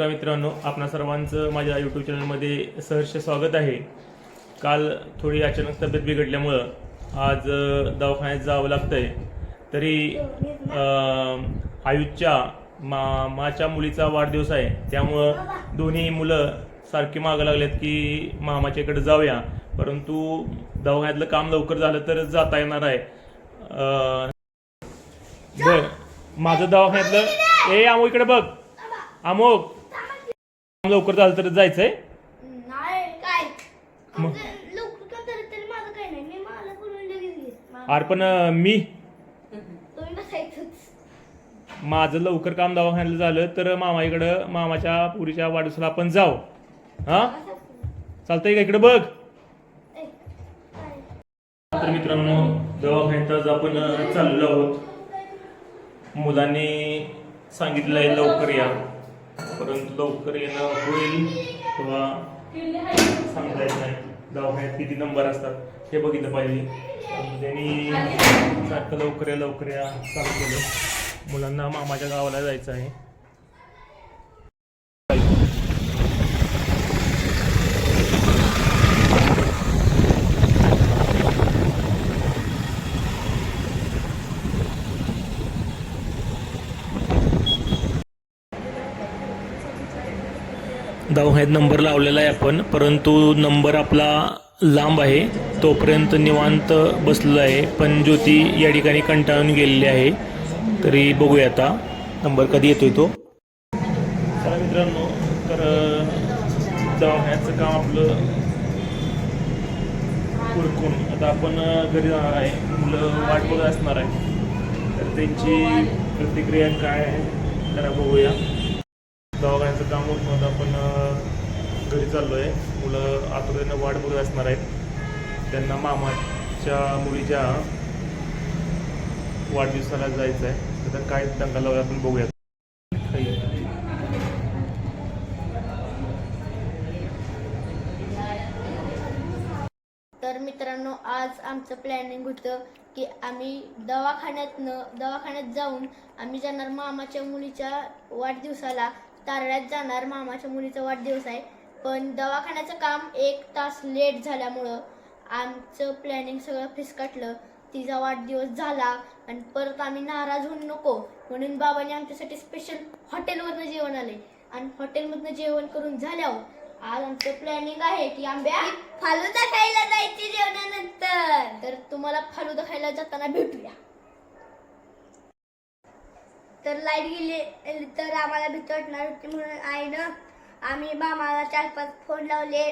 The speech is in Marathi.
तर मित्रांनो आपणा सर्वांचं माझ्या यूट्यूब चॅनलमध्ये सहर्ष स्वागत आहे. काल थोडी अचानक तब्येत बिघडल्यामुळं आज दवाखान्यात जावं लागतं आहे तरी आयुषच्या आयुषच्या मामाच्या मुलीचा वाढदिवस आहे. त्यामुळं दोन्ही मुलं सारखी मागं लागलेत की मामाच्या इकडे जाऊया. परंतु दवाखान्यातलं काम लवकर झालं तर जाता येणार आहे. बरं. माझं दवाखान्यातलं ए आमो इकडे बघ. अमोक लवकर झालं तर जायचंय. नाही काय? मग? आमचं लवकर का तरी तरी माझं काही नाही. मी मला बोलून लगेच घे. मा- अरे पण अं, मी? तुम्ही बसायचंच. माझं लवकर काम दवाखान्यात झालं तर मामाईकडं मामाच्या पुरीच्या वाढदिवसाला आपण जाऊ. हा? चालतंय का इकडे बघ? काय? तर मित्रांनो दवाखान्यात आज आपण अं, चाललेलो आहोत. मुलांनी सांगितलं आहे लवकर या. परंतु लवकर येणं होईल किंवा सांगता येत नाही. दवाखान्यात किती नंबर असतात हे बघितलं पाहिजे. त्यांनी सारखं लवकर या लवकर या चालू केलं. मुलांना मामाच्या गावाला जायचं आहे. दवाखान्यात नंबर लावलेला आहे आपण. परंतु नंबर आपला लांब आहे. तोपर्यंत निवांत बसलेला आहे. पण ज्योती या ठिकाणी कंटाळून गेलेली आहे. तरी बघूया आता. नंबर कधी येतोय तो? चला मित्रांनो तर अं, दवाखान्याचं काम आपलं उरकून आता आपण घरी जाणार आहे. मुलं वाट बघत असणार आहे. तर त्यांची प्रतिक्रिया काय आहे जरा बघूया. दवाखान्याचं काम उरकून आपण घरी चाललो आहे मुलं आतुरतेनं वाट बघत असणार आहेत. त्यांना मामाच्या मुलीच्या वाढदिवसाला जायचं आहे तर काय दंगा लावला आपण बघूया तर मित्रांनो आज आमचं प्लॅनिंग होतं की आम्ही दवाखान्यातनं दवाखान्यात जाऊन आम्ही जाणार मामाच्या मुलीच्या वाढदिवसाला. तारड्यात जाणार मामाच्या मुलीचा वाढदिवस आहे. पण दवाखान्याचं काम एक तास लेट झाल्यामुळं आमचं प्लॅनिंग सगळं फिसकटलं. तिचा वाढदिवस झाला आणि परत आम्ही नाराज होऊन नको. म्हणून बाबांनी आमच्यासाठी स्पेशल हॉटेलवरनं जेवण आले आणि हॉटेलमधनं जेवण करून झाल्यावर आज आमचं प्लॅनिंग आहे की आंब्या फालुदा खायला जायचे जेवणानंतर. तर तुम्हाला फालुदा खायला जाताना भेटूया. तर लाइट गेली तर आम्हाला भीती वाटणार होती म्हणून आईनं आम्ही मामाला चार पाच फोन लावले.